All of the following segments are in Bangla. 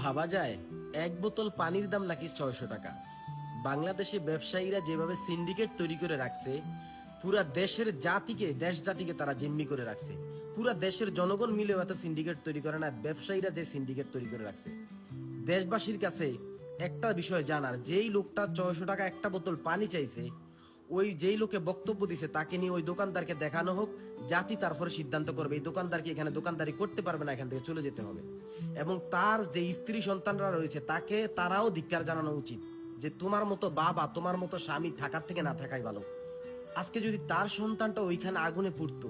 ভাবা যায়, এক বোতল পানির দাম নাকি ছয়শো টাকা। বাংলাদেশে ব্যবসায়ীরা যেভাবে সিন্ডিকেট তৈরি করে রাখছে, পুরা দেশের জাতিকে, দেশ জাতিকে তারা জিম্মি করে রাখছে। পুরা দেশের জনগণ মিলেও এত সিন্ডিকেট তৈরি করে না, ব্যবসায়ীরা যে সিন্ডিকেট তৈরি করে রাখছে। দেশবাসীর কাছে একটা বিষয় জানার, যেই লোকটা ছয়শো টাকা একটা বোতল পানি চাইছে ওই যেই লোকে বক্তব্য দিছে, তাকে নিয়ে ওই দোকানদারকে দেখানো হোক, জাতি তারপরে সিদ্ধান্ত করবে। এই দোকানদারকে এখানে দোকানদারি করতে পারবে না, এখান থেকে চলে যেতে হবে। এবং তার যে স্ত্রী সন্তানরা রয়েছে, তাকে তারাও ধিক্কার জানানো উচিত যে তোমার মতো বাবা, তোমার মতো স্বামী থাকার থেকে না থাকাই ভালো। আজকে যদি তার সন্তানটা ওইখানে আগুনে পুড়তো,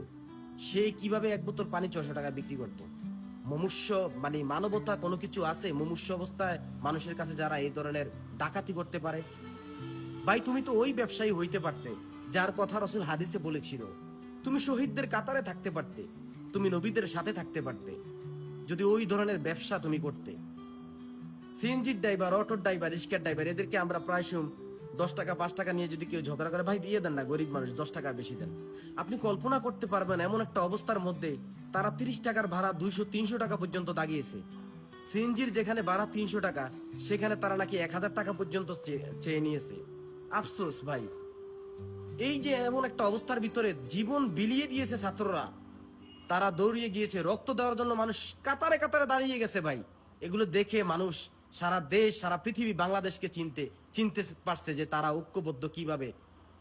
সে কীভাবে এক বোতল পানি ছশো টাকা বিক্রি করতো? মনুষ্য মানে মানবতা কোনো কিছু আছে মনুষ্য অবস্থায় মানুষের কাছে যারা এই ধরনের ডাকাতি করতে পারে ভাই, তুমি তো ওই ব্যবসায়ী হইতে পারতে, যার কথা রসুল হাদিসে বলেছিল। তুমি শহীদদের কাতারে থাকতে পারতে, তুমি নবীদের সাথে থাকতে পারতে, যদি ওই ধরনের ব্যবসা তুমি করতে। সিএনজির ড্রাইভার, অটোর ড্রাইভার, রিক্সার ড্রাইভার, এদেরকে আমরা প্রায় সময় দশ টাকা, পাঁচ টাকা নিয়ে যদি কেউ ঝগড়া করে, ভাই, দিয়ে দেন না, গরিব মানুষ, দশ টাকা বেশি দেন। আপনি কল্পনা করতে পারবেন, এমন একটা অবস্থার মধ্যে তারা তিরিশ টাকার ভাড়া দুইশো, তিনশো টাকা পর্যন্ত দাগিয়েছে। সিএনজির যেখানে ভাড়া তিনশো টাকা, সেখানে তারা নাকি এক হাজার টাকা পর্যন্ত চেয়ে নিয়েছে। আফসোস ভাই। এই যে এমন একটা অবস্থার ভিতরে জীবন বিলিয়ে দিয়েছে ছাত্ররা, তারা দৌড়িয়ে গিয়েছে, রক্ত দেওয়ার জন্য মানুষ কাতারে কাতারে দাঁড়িয়ে গেছে ভাই। এগুলো দেখে মানুষ সারা দেশ, সারা পৃথিবী বাংলাদেশকে চিনতে চিনতে পারছে যে তারা ঐক্যবদ্ধ কীভাবে।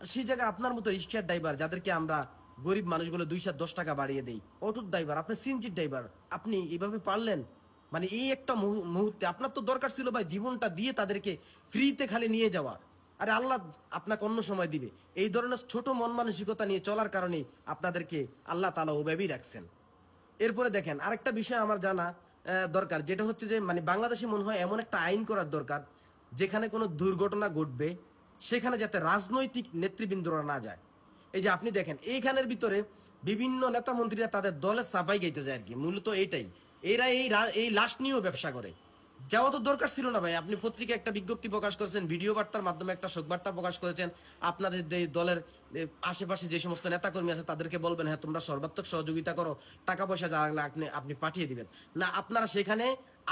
সেই জায়গায় আপনার মতো রিক্সার ড্রাইভার যাদেরকে আমরা গরিব মানুষগুলো দুইশো দশ টাকা বাড়িয়ে দেই, অটোর ড্রাইভার আপনি সিনজির ড্রাইভার আপনি এইভাবে পারলেন? মানে এই একটা মুহূ- মুহূর্তে আপনার তো দরকার ছিল ভাই জীবনটা দিয়ে তাদেরকে ফ্রিতে খালি নিয়ে যাওয়া। আরে আল্লাহ আপনাকে অন্য সময় দিবে। এই ধরনের ছোট মন মানসিকতা নিয়ে চলার কারণে আপনাদেরকে আল্লাহ তালা ওভাবেই রাখছেন। এরপরে দেখেন, আরেকটা বিষয় আমার জানা দরকার, যেটা হচ্ছে যে মানে বাংলাদেশে মনে হয় এমন একটা আইন করার দরকার, যেখানে কোনো দুর্ঘটনা ঘটবে, সেখানে যাতে রাজনৈতিক নেতৃবৃন্দরা না যায়। এই যে আপনি দেখেন, এইখানের ভিতরে বিভিন্ন নেতা মন্ত্রীরা তাদের দলের সাফাই গাইতে যায় আর কি, মূলত এইটাই এরা এই এই লাশ নিয়েও ব্যবসা করে। যাওয়া তো দরকার ছিল না ভাই। আপনি পত্রিকা একটা বিজ্ঞপ্তি প্রকাশ করেছেন, ভিডিও বার্তার মাধ্যমে একটা শোক বার্তা প্রকাশ করেছেন। আপনাদের দলের আশেপাশে যে সমস্ত নেতাকর্মী আছে, তাদেরকে বলবেন হ্যাঁ তোমরা সর্বাত্মক সহযোগিতা করো টাকা পয়সা যা আপনি আপনি পাঠিয়ে দিবেন। না, আপনারা সেখানে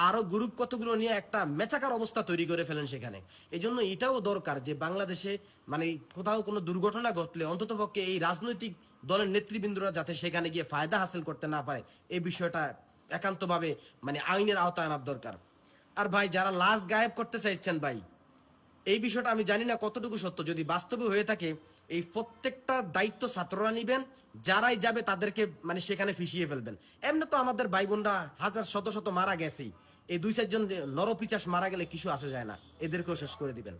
আরও গ্রুপ কতগুলো নিয়ে একটা মেচাকার অবস্থা তৈরি করে ফেলেন সেখানে। এই জন্য এটাও দরকার যে বাংলাদেশে মানে কোথাও কোনো দুর্ঘটনা ঘটলে অন্তত পক্ষে এই রাজনৈতিক দলের নেতৃবৃন্দরা যাতে সেখানে গিয়ে ফায়দা হাসিল করতে না পারে, এই বিষয়টা একান্তভাবে মানে আইনের আওতায় আনার দরকার। আর ভাই, যারা লাশ গায়েব করতে চাইছেন ভাই, এই বিষয়টা আমি জানি না কতটুকু সত্য। যদি বাস্তবে হয়ে থাকে, এই প্রত্যেকটা দায়িত্ব ছাত্ররা নিবেন, যারাই যাবে তাদেরকে মানে সেখানে ফিসিয়ে ফেলবেন। এমনি তো আমাদের ভাই বোনরা হাজার, শত শত মারা গেছেই। এই দুই, চারজন নরপিচাস মারা গেলে কিছু আসা যায় না। এদেরকেও শেষ করে দিবেন।